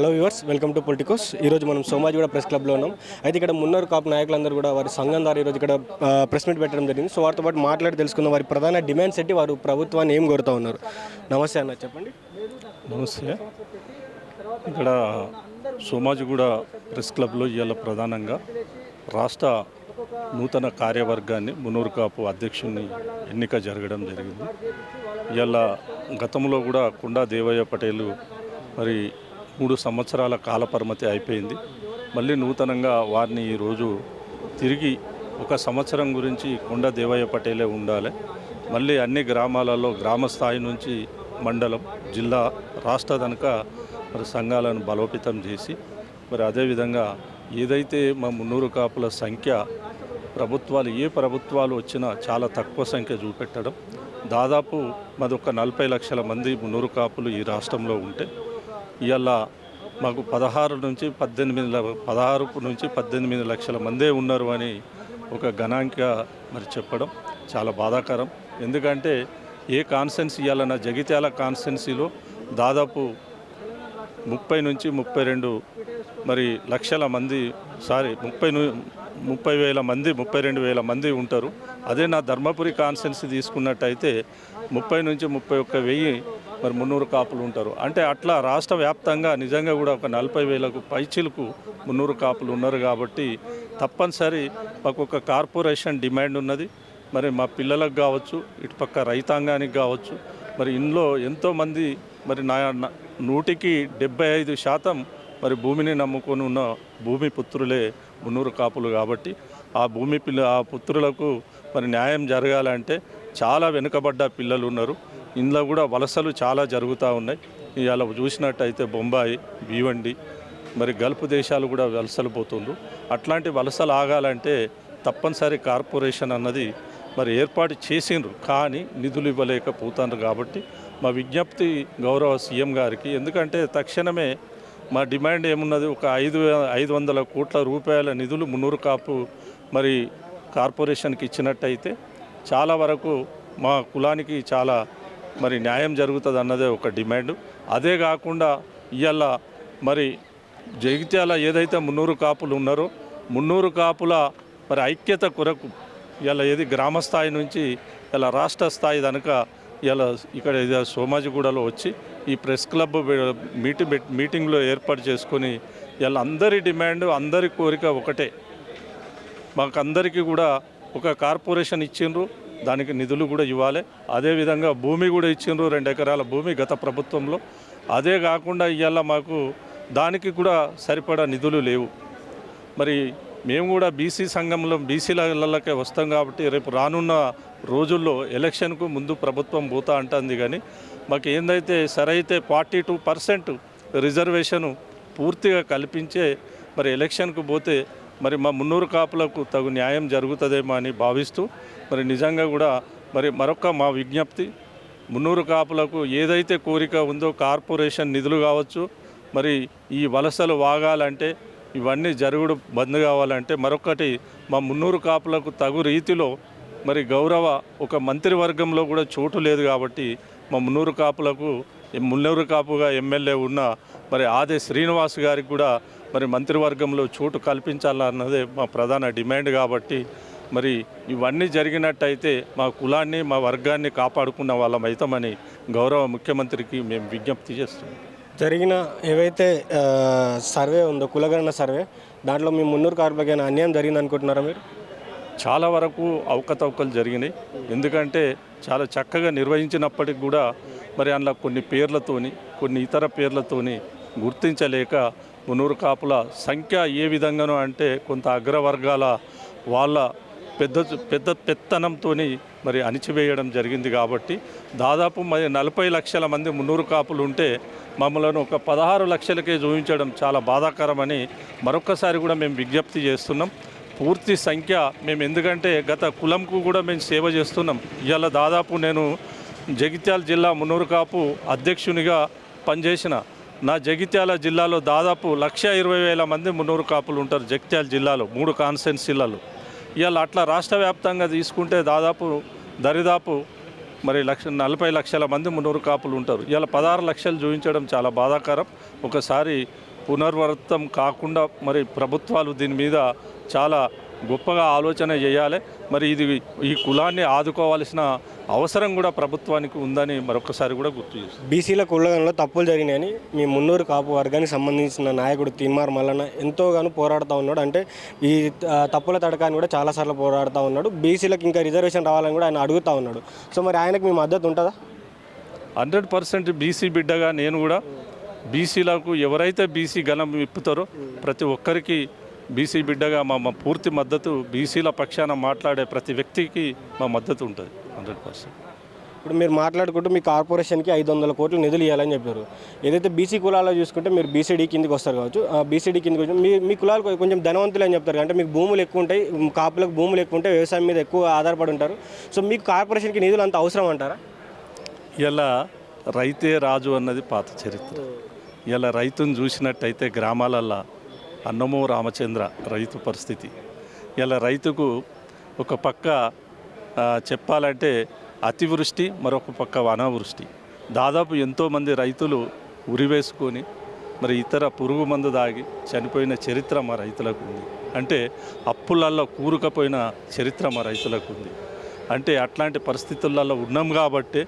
Hello viewers welcome to Politicos. ఈరోజు మనం Somajiguda press క్లబ్లో ఉన్నాం. అయితే ఇక్కడ మున్నరు కాపు నాయకులందరూ కూడా వారి సంఘం ద్వారా ఈరోజు ఇక్కడ ప్రెస్ మీట్ పెట్టడం జరిగింది. సో వారితో పాటు మాట్లాడి తెలుసుకున్న వారి ప్రధాన డిమాండ్స్ ఏంటి వారు ప్రభుత్వాన్ని ఏం కోరుతూ ఉన్నారు. నమస్తే అన్న చెప్పండి. నమస్తే. ఇక్కడ సోమాజిగూడ ప్రెస్ క్లబ్లో ఇవాళ ప్రధానంగా రాష్ట్ర నూతన కార్యవర్గాన్ని మునూరు కాపు అధ్యక్షుని ఎన్నిక జరగడం జరిగింది. ఇవాళ గతంలో కూడా కుండా దేవయ్య పటేలు మరి మూడు సంవత్సరాల కాలపరిమితి అయిపోయింది. మళ్ళీ నూతనంగా వారిని ఈరోజు తిరిగి ఒక సంవత్సరం గురించి కొండ దేవయ్య పటేలే ఉండాలి. మళ్ళీ అన్ని గ్రామాలలో గ్రామ స్థాయి నుంచి మండలం జిల్లా రాష్ట్ర కనుక మరి సంఘాలను బలోపేతం చేసి మరి అదేవిధంగా ఏదైతే మా మున్నూరు కాపుల సంఖ్య ప్రభుత్వాలు ఏ ప్రభుత్వాలు వచ్చినా చాలా తక్కువ సంఖ్య చూపెట్టడం. దాదాపు మాది ఒక నలభై లక్షల మంది మున్నూరు కాపులు ఈ రాష్ట్రంలో ఉంటే ఇవాళ మాకు పదహారు నుంచి పద్దెనిమిది పదహారు నుంచి పద్దెనిమిది లక్షల మందే ఉన్నారు అని ఒక గణాంక మరి చెప్పడం చాలా బాధాకరం. ఎందుకంటే ఏ కాన్సెన్స్ ఇవ్వాలన్న జగిత్యాల కాన్స్టెన్సీలో దాదాపు ముప్పై నుంచి ముప్పై రెండు మరి లక్షల మంది సారీ ముప్పై ముప్పై వేల మంది ముప్పై రెండు వేల మంది ఉంటారు. అదే నా ధర్మపురి కాన్స్టెన్సీ తీసుకున్నట్టయితే ముప్పై నుంచి ముప్పై ఒక్క వెయ్యి మరి మున్నూరు కాపులు ఉంటారు. అంటే అట్లా రాష్ట్ర వ్యాప్తంగా నిజంగా కూడా ఒక నలభై వేలకు పైచిలకు మున్నూరు కాపులు ఉన్నారు కాబట్టి తప్పనిసరి మాకు ఒక కార్పొరేషన్ డిమాండ్ ఉన్నది. మరి మా పిల్లలకు కావచ్చు ఇటుపక్క రైతాంగానికి కావచ్చు మరి ఇందులో ఎంతోమంది మరి నా నూటికి డెబ్బై ఐదు శాతం మరి భూమిని నమ్ముకొని ఉన్న భూమి పుత్రులే మున్నూరు కాపులు కాబట్టి ఆ భూమి పిల్ల ఆ పుత్రులకు మరి న్యాయం జరగాలంటే చాలా వెనుకబడ్డ పిల్లలు ఉన్నారు. ఇందులో కూడా వలసలు చాలా జరుగుతూ ఉన్నాయి. ఇవాళ చూసినట్టయితే బొంబాయి భీవండి మరి గల్ఫ్ దేశాలు కూడా వలసలు పోతుండ్రు. అట్లాంటి వలసలు ఆగాలంటే తప్పనిసరి కార్పొరేషన్ అన్నది మరి ఏర్పాటు చేసిండ్రు. కానీ నిధులు ఇవ్వలేకపోతున్నారు కాబట్టి మా విజ్ఞప్తి గౌరవ సీఎం గారికి ఎందుకంటే తక్షణమే మా డిమాండ్ ఏమున్నది? ఒక ఐదు ఐదు వందల కోట్ల రూపాయల నిధులు మున్నూరు కాపు మరి కార్పొరేషన్కి ఇచ్చినట్టయితే చాలా వరకు మా కులానికి చాలా మరి న్యాయం జరుగుతుంది అన్నదే ఒక డిమాండ్. అదే కాకుండా ఇవాళ మరి జగిత్యాల ఏదైతే మున్నూరు కాపులు ఉన్నారో మున్నూరు కాపుల మరి ఐక్యత కొరకు ఇలా ఏది గ్రామ స్థాయి నుంచి ఇలా రాష్ట్ర స్థాయి కనుక ఇలా ఇక్కడ సోమాజిగూడలో వచ్చి ఈ ప్రెస్ క్లబ్ మీటింగ్ మీటింగ్లో ఏర్పాటు చేసుకొని ఇలా అందరి డిమాండ్ అందరి కోరిక ఒకటే. మాకు అందరికీ కూడా ఒక కార్పొరేషన్ ఇచ్చిండ్రు దానికి నిధులు కూడా ఇవ్వాలి. అదేవిధంగా భూమి కూడా ఇచ్చిండ్రు రెండు ఎకరాల భూమి గత ప్రభుత్వంలో. అదే కాకుండా ఇవాళ మాకు దానికి కూడా సరిపడా నిధులు లేవు. మరి మేము కూడా బీసీ సంఘంలో బీసీలకే వస్తాం కాబట్టి రేపు రానున్న రోజుల్లో ఎలక్షన్కు ముందు ప్రభుత్వం పోతా అంటుంది కానీ మాకు ఏందైతే సరైతే ఫార్టీ టూ పర్సెంట్ రిజర్వేషను పూర్తిగా కల్పించే మరి ఎలక్షన్కు పోతే మరి మా మున్నూరు కాపులకు తగు న్యాయం జరుగుతుందేమో అని భావిస్తూ మరి నిజంగా కూడా మరి మరొక మా విజ్ఞప్తి మున్నూరు కాపులకు ఏదైతే కోరిక ఉందో కార్పొరేషన్ నిధులు కావచ్చు మరి ఈ వలసలు వాగాలంటే ఇవన్నీ జరుగుడు బంద్ కావాలంటే మరొకటి మా మున్నూరు కాపులకు తగు రీతిలో మరి గౌరవ ఒక మంత్రివర్గంలో కూడా చోటు లేదు కాబట్టి మా మున్నూరు కాపులకు మున్నూరు కాపుగా ఎమ్మెల్యే ఉన్న మరి ఆదే శ్రీనివాస్ గారికి కూడా మరి మంత్రివర్గంలో చోటు కల్పించాలన్నదే మా ప్రధాన డిమాండ్ కాబట్టి మరి ఇవన్నీ జరిగినట్టయితే మా కులాన్ని మా వర్గాన్ని కాపాడుకున్న వాళ్ళం అవుతామని గౌరవ ముఖ్యమంత్రికి మేము విజ్ఞప్తి చేస్తున్నాం. జరిగిన ఏవైతే సర్వే ఉందో కులగణన సర్వే దాంట్లో మీ మున్నూరు కార్మికైన అన్యాయం జరిగింది అనుకుంటున్నారా మీరు? చాలా వరకు అవకతవకలు జరిగినాయి. ఎందుకంటే చాలా చక్కగా నిర్వహించినప్పటికి కూడా మరి అందులో కొన్ని పేర్లతోని కొన్ని ఇతర పేర్లతోని గుర్తించలేక మునూరు కాపుల సంఖ్య ఏ విధంగానో అంటే కొంత అగ్రవర్గాల వాళ్ళ పెద్ద పెద్ద పెత్తనంతో మరి అణిచివేయడం జరిగింది కాబట్టి దాదాపు మరి నలభై లక్షల మంది మున్నూరు కాపులు ఉంటే మమ్మలను ఒక పదహారు లక్షలకే చూపించడం చాలా బాధాకరమని మరొకసారి కూడా మేము విజ్ఞప్తి చేస్తున్నాం. పూర్తి సంఖ్య మేము ఎందుకంటే గత కులంకు కూడా మేము సేవ చేస్తున్నాం. ఇవాళ దాదాపు నేను జగిత్యాల జిల్లా మున్నూరు కాపు అధ్యక్షునిగా పనిచేసిన. నా జగిత్యాల జిల్లాలో దాదాపు లక్ష ఇరవై వేల మంది మున్నూరు కాపులు ఉంటారు జగిత్యాల జిల్లాలో మూడు కాన్స్టెన్సీలలో ఇవాళ అట్లా రాష్ట్ర వ్యాప్తంగా తీసుకుంటే దాదాపు దరిదాపు మరి లక్ష నలభై లక్షల మంది మున్నూరు కాపులు ఉంటారు. ఇవాళ పదహారు లక్షలు చూపించడం చాలా బాధాకరం. ఒకసారి పునర్వృత్తం కాకుండా మరి ప్రభుత్వాలు దీని మీద చాలా గొప్పగా ఆలోచన చేయాలి. మరి ఇది ఈ కులాన్ని ఆదుకోవాల్సిన అవసరం కూడా ప్రభుత్వానికి ఉందని మరొకసారి కూడా గుర్తు చేస్తుంది బీసీల కులగంలో తప్పులు జరిగినాయని మీ మున్నూరు కాపు వర్గానికి సంబంధించిన నాయకుడు తీన్మార్ మల్లన్న ఎంతోగానో పోరాడుతూ ఉన్నాడు. అంటే ఈ తప్పుల తడకాన్ని కూడా చాలాసార్లు పోరాడుతూ ఉన్నాడు. బీసీలకు ఇంకా రిజర్వేషన్ రావాలని కూడా ఆయన అడుగుతూ ఉన్నాడు. సో మరి ఆయనకు మీ మద్దతు ఉంటుందా? హండ్రెడ్ పర్సెంట్ బీసీ బిడ్డగా నేను కూడా బీసీలకు ఎవరైతే బీసీ గలం విప్పుతారో ప్రతి ఒక్కరికి బీసీ బిడ్డగా మా మా పూర్తి మద్దతు బీసీల పక్షాన మాట్లాడే ప్రతి వ్యక్తికి మా మద్దతు ఉంటుంది హండ్రెడ్ పర్సెంట్. ఇప్పుడు మీరు మాట్లాడుకుంటూ మీ కార్పొరేషన్కి ఐదు వందల కోట్లు నిధులు ఇవ్వాలని చెప్పారు. ఏదైతే బీసీ కులాల్లో చూసుకుంటే మీరు బీసీడీ కిందకి వస్తారు కావచ్చు. ఆ బీసీడీ కిందకి వచ్చి మీ మీ కులాలు కొంచెం ధనవంతులు అని చెప్తారు. అంటే మీకు భూములు ఎక్కువ ఉంటాయి కాపులకు భూములు ఎక్కువ ఉంటాయి వ్యవసాయం మీద ఎక్కువ ఆధారపడి ఉంటారు. సో మీకు కార్పొరేషన్కి నిధులు అంత అవసరం అంటారా? ఇలా రైతే రాజు అన్నది పాత చరిత్ర. ఇలా రైతును చూసినట్టయితే గ్రామాలల్లో అన్నమో రామచంద్ర రైతు పరిస్థితి. ఇలా రైతుకు ఒక పక్క చెప్పాలంటే అతివృష్టి మరొక పక్క అనావృష్టి దాదాపు ఎంతోమంది రైతులు ఉరివేసుకొని మరి ఇతర పురుగు మందు దాగి చనిపోయిన చరిత్ర మా రైతులకు ఉంది. అంటే అప్పులల్లో కూరుకపోయిన చరిత్ర మా రైతులకు ఉంది. అంటే అట్లాంటి పరిస్థితులలో ఉన్నాం కాబట్టి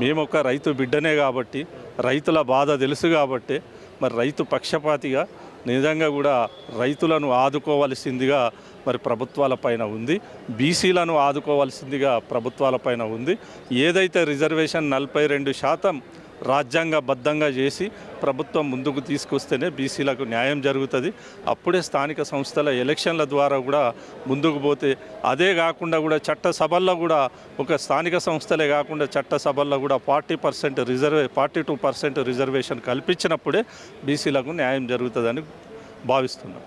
మేము ఒక రైతు బిడ్డనే కాబట్టి రైతుల బాధ తెలుసు కాబట్టి మరి రైతు పక్షపాతిగా నిజంగా కూడా రైతులను ఆదుకోవలసిందిగా మరి ప్రభుత్వాల పైన ఉంది. బీసీలను ఆదుకోవాల్సిందిగా ప్రభుత్వాల పైన ఉంది. ఏదైతే రిజర్వేషన్ నలభై రెండు శాతం రాజ్యాంగబద్ధంగా చేసి ప్రభుత్వం ముందుకు తీసుకొస్తేనే బీసీలకు న్యాయం జరుగుతుంది. అప్పుడే స్థానిక సంస్థల ఎలక్షన్ల ద్వారా కూడా ముందుకు పోతే అదే కాకుండా కూడా చట్టసభల్లో కూడా ఒక స్థానిక సంస్థలే కాకుండా చట్టసభల్లో కూడా forty percent reserve forty two percent reservation కల్పించినప్పుడే బీసీలకు న్యాయం జరుగుతుందని భావిస్తున్నాం.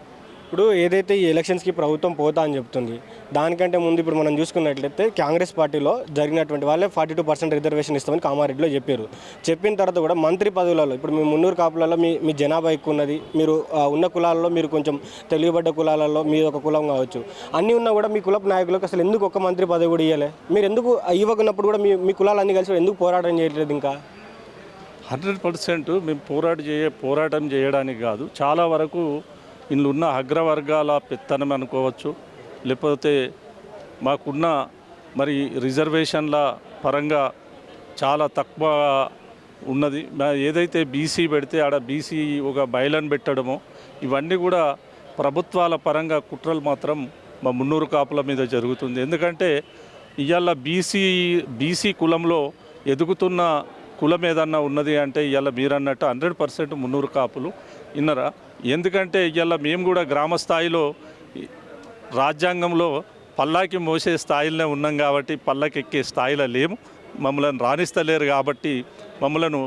ఇప్పుడు ఏదైతే ఈ ఎలక్షన్స్కి ప్రభుత్వం పోతా అని చెప్తుంది దానికంటే ముందు ఇప్పుడు మనం చూసుకున్నట్లయితే కాంగ్రెస్ పార్టీలో జరిగినటువంటి వాళ్ళే ఫార్టీ టూ పర్సెంట్ రిజర్వేషన్ ఇస్తామని కామారెడ్డిలో చెప్పారు. చెప్పిన తర్వాత కూడా మంత్రి పదవులలో ఇప్పుడు మీ మున్నూరు కాపులలో మీ మీ జనాభా ఎక్కువ ఉన్నది మీరు ఉన్న కులాలలో మీరు కొంచెం తెలియబడ్డ కులాలలో మీ ఒక కులం కావచ్చు. అన్నీ ఉన్నా కూడా మీ కులపు నాయకులకు అసలు ఎందుకు ఒక్క మంత్రి పదవి కూడా ఇవ్వలే మీరు ఎందుకు ఇవ్వకున్నప్పుడు కూడా మీ మీ కులాలన్నీ కలిసి ఎందుకు పోరాటం చేయట్లేదు ఇంకా? హండ్రెడ్ పర్సెంట్ మేము పోరాట చేయ పోరాటం చేయడానికి కాదు చాలా వరకు ఇందులో ఉన్న అగ్రవర్గాల పెత్తనం అనుకోవచ్చు. లేకపోతే మాకున్న మరి రిజర్వేషన్ల పరంగా చాలా తక్కువ ఉన్నది. ఏదైతే బీసీ పెడితే ఆడ బీసీ ఒక బయలను పెట్టడమో ఇవన్నీ కూడా ప్రభుత్వాల పరంగా కుట్రలు మాత్రం మా మున్నూరు కాపుల మీద జరుగుతుంది. ఎందుకంటే ఇవాళ బీసీ బీసీ కులంలో ఎదుగుతున్న కులం ఏదన్నా ఉన్నది అంటే ఇవాళ మీరన్నట్టు హండ్రెడ్ పర్సెంట్ మున్నూరు కాపులు ఇన్నరా. ఎందుకంటే ఇవాళ మేము కూడా గ్రామ స్థాయిలో రాజ్యాంగంలో పల్లాకి మోసే స్థాయిలోనే ఉన్నాం కాబట్టి పల్లకి ఎక్కే స్థాయిలో లేము. మమ్మల్ని రాణిస్తలేరు కాబట్టి మమ్మలను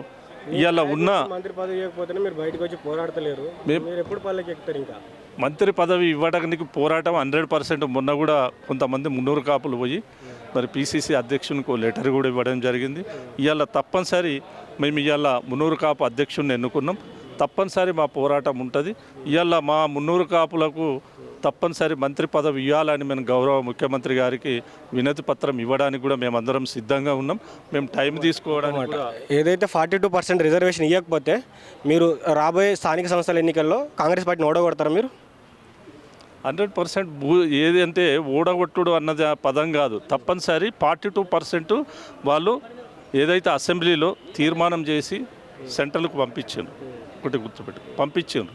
ఇవాళ ఉన్న మంత్రి పదవి ఇవ్వకపోతేనే మీరు బయటకు వచ్చి పోరాడతలేరు. మీరు ఎప్పుడు పల్లెకి ఎక్కుతారు ఇంకా? మంత్రి పదవి ఇవ్వడానికి పోరాటం హండ్రెడ్ పర్సెంట్ మొన్న కూడా కొంతమంది మున్నూరు కాపులు పోయి మరి పిసిసి అధ్యక్షునికి లెటర్ కూడా ఇవ్వడం జరిగింది. ఇవాళ తప్పనిసరి మేము ఇవాళ మున్నూరు కాపు అధ్యక్షుడిని ఎన్నుకున్నాం. తప్పనిసరి మా పోరాటం ఉంటుంది. ఇవాళ మా మున్నూరు కాపులకు తప్పనిసరి మంత్రి పదవి ఇవ్వాలని మేము గౌరవ ముఖ్యమంత్రి గారికి వినతి పత్రం ఇవ్వడానికి కూడా మేమందరం సిద్ధంగా ఉన్నాం. మేము టైం తీసుకోవడం ఏదైతే ఫార్టీ టూ పర్సెంట్ రిజర్వేషన్ ఇవ్వకపోతే మీరు రాబోయే స్థానిక సంస్థల ఎన్నికల్లో కాంగ్రెస్ పార్టీని ఓడగొడతారా మీరు? హండ్రెడ్ పర్సెంట్ భూ ఏది అంటే ఊడగొట్టుడు అన్నది ఆ పదం కాదు. తప్పనిసరి ఫార్టీ టూ పర్సెంట్ వాళ్ళు ఏదైతే అసెంబ్లీలో తీర్మానం చేసి సెంట్రల్కు పంపించాను ఒకటి గుర్తుపెట్టు పంపించాను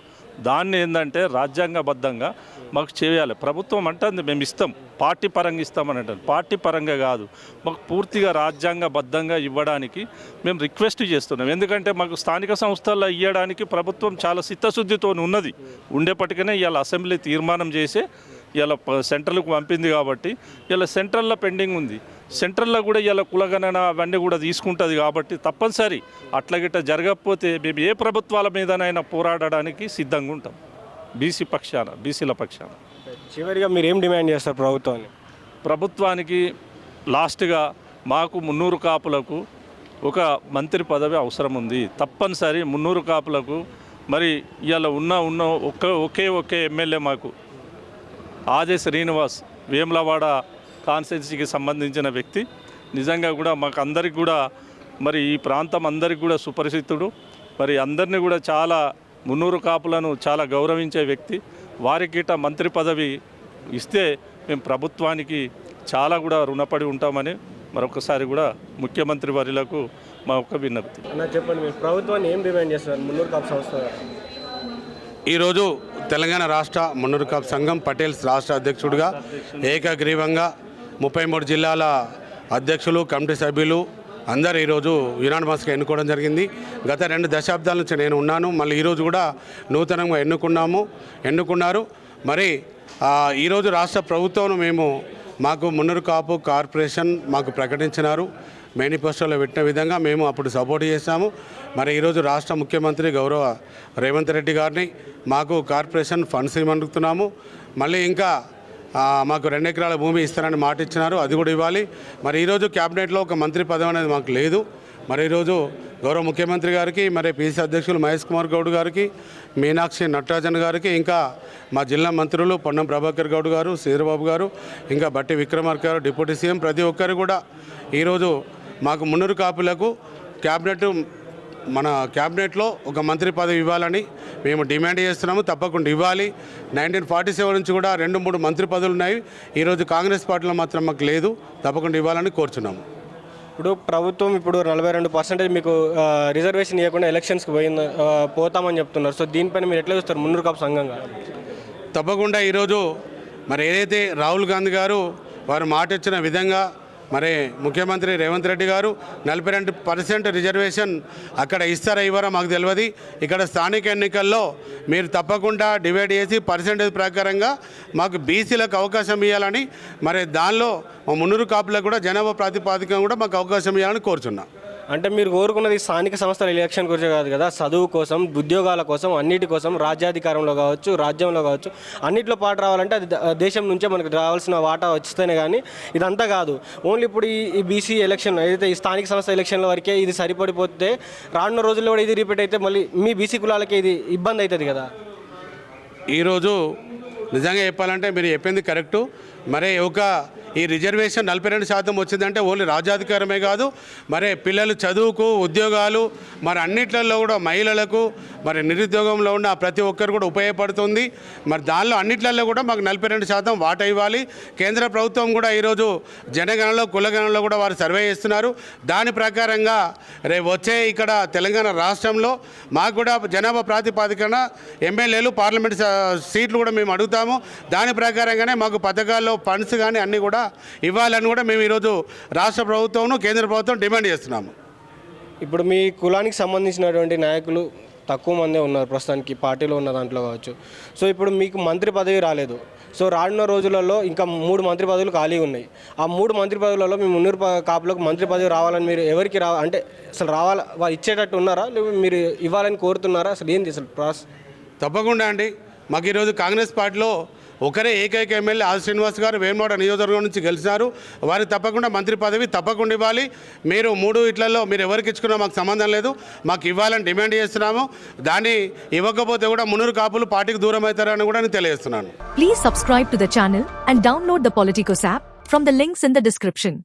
దాన్ని ఏంటంటే రాజ్యాంగబద్ధంగా మాకు చేయాలి. ప్రభుత్వం అంటుంది మేము ఇస్తాం పార్టీ పరంగా ఇస్తామని అంటారు పార్టీ పరంగా కాదు మాకు పూర్తిగా రాజ్యాంగబద్ధంగా ఇవ్వడానికి మేము రిక్వెస్ట్ చేస్తున్నాం. ఎందుకంటే మాకు స్థానిక సంస్థల్లో ఇవ్వడానికి ప్రభుత్వం చాలా చిత్తశుద్ధితో ఉన్నది. ఉండేప్పటికనే ఇవాళ అసెంబ్లీ తీర్మానం చేసే ఇలా సెంట్రల్కు పంపింది కాబట్టి ఇలా సెంట్రల్లో పెండింగ్ ఉంది. సెంట్రల్లో కూడా ఇలా కులగణన అవన్నీ కూడా తీసుకుంటుంది కాబట్టి తప్పనిసరి అట్లా గిట్ట జరగకపోతే మేము ఏ ప్రభుత్వాల మీదనైనా పోరాడడానికి సిద్ధంగా ఉంటాం. బీసీ పక్షాన బీసీల పక్షాన. చివరిగా మీరు ఏం డిమాండ్ చేస్తారు ప్రభుత్వాన్ని? ప్రభుత్వానికి లాస్ట్గా మాకు మున్నూరు కాపులకు ఒక మంత్రి పదవి అవసరం ఉంది. తప్పనిసరి మున్నూరు కాపులకు మరి ఇవాళ ఉన్న ఉన్న ఒక్క ఒకే ఒకే ఎమ్మెల్యే మాకు. ఆజే శ్రీనివాస్ వేములవాడ కాన్స్టిట్యున్సీకి సంబంధించిన వ్యక్తి. నిజంగా కూడా మాకు అందరికి కూడా మరి ఈ ప్రాంతం అందరికి కూడా సుపరిచితుడు. మరి అందరినీ కూడా చాలా మున్నూరు కాపులను చాలా గౌరవించే వ్యక్తి. వారికిట మంత్రి పదవి ఇస్తే మేము ప్రభుత్వానికి చాలా కూడా రుణపడి ఉంటామని మరొకసారి కూడా ముఖ్యమంత్రి వారిలకు మా యొక్క విన్నప్తి. అన్న చెప్పండి మీరు ప్రభుత్వాన్ని ఏం డిమాండ్ చేస్తున్నారు? మున్నూరు కాపు సంస్థ ఈరోజు తెలంగాణ రాష్ట్ర మున్నూరు కాపు సంఘం పటేల్స్ రాష్ట్ర అధ్యక్షుడిగా ఏకగ్రీవంగా ముప్పై మూడు జిల్లాల అధ్యక్షులు కమిటీ సభ్యులు అందరు ఈరోజు యునానిమస్గా ఎన్నుకోవడం జరిగింది. గత రెండు దశాబ్దాల నుంచి నేను ఉన్నాను. మళ్ళీ ఈరోజు కూడా నూతనంగా ఎన్నుకున్నాము ఎన్నుకున్నారు. మరి ఈరోజు రాష్ట్ర ప్రభుత్వం మేము మాకు మున్నూరు కాపు కార్పొరేషన్ మాకు ప్రకటించినారు. మేనిఫెస్టోలో పెట్టిన విధంగా మేము అప్పుడు సపోర్ట్ చేశాము. మరి ఈరోజు రాష్ట్ర ముఖ్యమంత్రి గౌరవ రేవంత్ రెడ్డి గారిని మాకు కార్పొరేషన్ ఫండ్స్ ఇవ్వనుకుతున్నాము మళ్ళీ ఇంకా మాకు రెండు ఎకరాల భూమి ఇస్తారని మాట ఇచ్చినారు. అది కూడా ఇవ్వాలి. మరి ఈరోజు క్యాబినెట్లో ఒక మంత్రి పదవి అనేది మాకు లేదు. మరి ఈరోజు గౌరవ ముఖ్యమంత్రి గారికి మరి పీసీ అధ్యక్షులు మహేష్ కుమార్ గౌడ్ గారికి మీనాక్షి నటరాజన్ గారికి ఇంకా మా జిల్లా మంత్రులు పొన్నం ప్రభాకర్ గౌడ్ గారు శ్రీరబాబు గారు ఇంకా బట్టి విక్రమార్క గారు డిప్యూటీ సీఎం ప్రతి ఒక్కరు కూడా ఈరోజు మాకు మున్నూరు కాపులకు క్యాబినెట్ మన క్యాబినెట్లో ఒక మంత్రి పదవి ఇవ్వాలని మేము డిమాండ్ చేస్తున్నాము. తప్పకుండా ఇవ్వాలి. నైన్టీన్ ఫార్టీ సెవెన్ నుంచి కూడా రెండు మూడు మంత్రి పదవులు ఉన్నాయి. ఈరోజు కాంగ్రెస్ పార్టీలో మాత్రం మాకు లేదు. తప్పకుండా ఇవ్వాలని కోరుచున్నాము. ఇప్పుడు ప్రభుత్వం ఇప్పుడు నలభై రెండు పర్సెంటేజ్ మీకు రిజర్వేషన్ ఇవ్వకుండా ఎలక్షన్స్కి పోయింది పోతామని చెప్తున్నారు. సో దీనిపైన మీరు ఎట్లా చూస్తారు మున్నూరు కాపు సంఘంగా? తప్పకుండా ఈరోజు మరి ఏదైతే రాహుల్ గాంధీ గారు వారు మాట ఇచ్చిన విధంగా మరి ముఖ్యమంత్రి రేవంత్ రెడ్డి గారు నలభై రెండు పర్సెంట్ రిజర్వేషన్ అక్కడ ఇస్తారా ఇవ్వరా మాకు తెలియదు ఇక్కడ స్థానిక ఎన్నికల్లో మీరు తప్పకుండా డివైడ్ చేసి పర్సెంటేజ్ ప్రకారంగా మాకు బీసీలకు అవకాశం ఇవ్వాలని మరి దానిలో మా మున్నూరు కాపులకు కూడా జనాభా ప్రాతిపాదికం కూడా మాకు అవకాశం ఇవ్వాలని కోరుచున్నాం. అంటే మీరు కోరుకున్నది స్థానిక సంస్థల ఎలక్షన్ గురించి కాదు కదా. చదువు కోసం ఉద్యోగాల కోసం అన్నిటి కోసం రాజ్యాధికారంలో కావచ్చు రాజ్యంలో కావచ్చు అన్నిట్లో పాటు రావాలంటే అది దేశం నుంచే మనకు రావాల్సిన వాటా వచ్చితేనే కానీ ఇదంతా కాదు. ఓన్లీ ఇప్పుడు ఈ ఈ బీసీ ఎలక్షన్ ఏదైతే ఈ స్థానిక సంస్థ ఎలక్షన్ల వరకే ఇది సరిపడిపోతే రానున్న రోజుల్లో కూడా ఇది రిపీట్ అయితే మళ్ళీ మీ బీసీ కులాలకి ఇది ఇబ్బంది అవుతుంది కదా. ఈరోజు నిజంగా చెప్పాలంటే మీరు చెప్పింది కరెక్టు. మరి ఒక ఈ రిజర్వేషన్ నలభై రెండు శాతం వచ్చిందంటే ఓన్లీ రాజాధికారమే కాదు మరి పిల్లలు చదువుకు ఉద్యోగాలు మరి అన్నిట్లలో కూడా మహిళలకు మరి నిరుద్యోగంలో ఉన్న ప్రతి ఒక్కరు కూడా ఉపయోగపడుతుంది. మరి దానిలో అన్నిట్లలో కూడా మాకు నలభై రెండు శాతం వాటా ఇవ్వాలి. కేంద్ర ప్రభుత్వం కూడా ఈరోజు జనగణనలో కులగణనలో కూడా వారు సర్వే చేస్తున్నారు. దాని ప్రకారంగా రేపు వచ్చే ఇక్కడ తెలంగాణ రాష్ట్రంలో మాకు కూడా జనాభా ప్రాతిపాదికన ఎమ్మెల్యేలు పార్లమెంట్ సీట్లు కూడా మేము అడుగుతాము. దాని ప్రకారంగానే మాకు పథకాల్లో ఫండ్స్ కానీ అన్నీ కూడా ఇవ్వాలని కూడా మేము ఈరోజు రాష్ట్ర ప్రభుత్వం కేంద్ర ప్రభుత్వం డిమాండ్ చేస్తున్నాము. ఇప్పుడు మీ కులానికి సంబంధించినటువంటి నాయకులు తక్కువ మందే ఉన్నారు ప్రస్తుతానికి పార్టీలో ఉన్న దాంట్లో కావచ్చు. సో ఇప్పుడు మీకు మంత్రి పదవి రాలేదు. సో రానున్న రోజులలో ఇంకా మూడు మంత్రి పదవులు ఖాళీ ఉన్నాయి. ఆ మూడు మంత్రి పదవులలో మీ మున్నూరు కాపులకు మంత్రి పదవి రావాలని మీరు ఎవరికి రా అంటే అసలు రావాల వాళ్ళు ఇచ్చేటట్టు ఉన్నారా? లేకపోతే మీరు ఇవ్వాలని కోరుతున్నారా? అసలు ఏంది అసలు ప్రాసెస్? తప్పకుండా అండి. మాకు ఈరోజు కాంగ్రెస్ పార్టీలో ఒకరే ఏకైక ఎమ్మెల్యే ఆది శ్రీనివాస్ గారు వేమనోడ నియోజకవర్గం నుంచి గెలిచినారు. వారికి తప్పకుండా మంత్రి పదవి తప్పకుండా ఇవ్వాలి. మీరు మూడు ఇట్లలో మీరు ఎవరికి ఇచ్చుకున్నా మాకు సంబంధం లేదు. మాకు ఇవ్వాలని డిమాండ్ చేస్తున్నాము. దాన్ని ఇవ్వకపోతే కూడా మునురు కాపులు పార్టీకి దూరం అవుతారని కూడా నేను తెలియజేస్తున్నాను. Please subscribe to the channel and download the Politicos app from the links in the description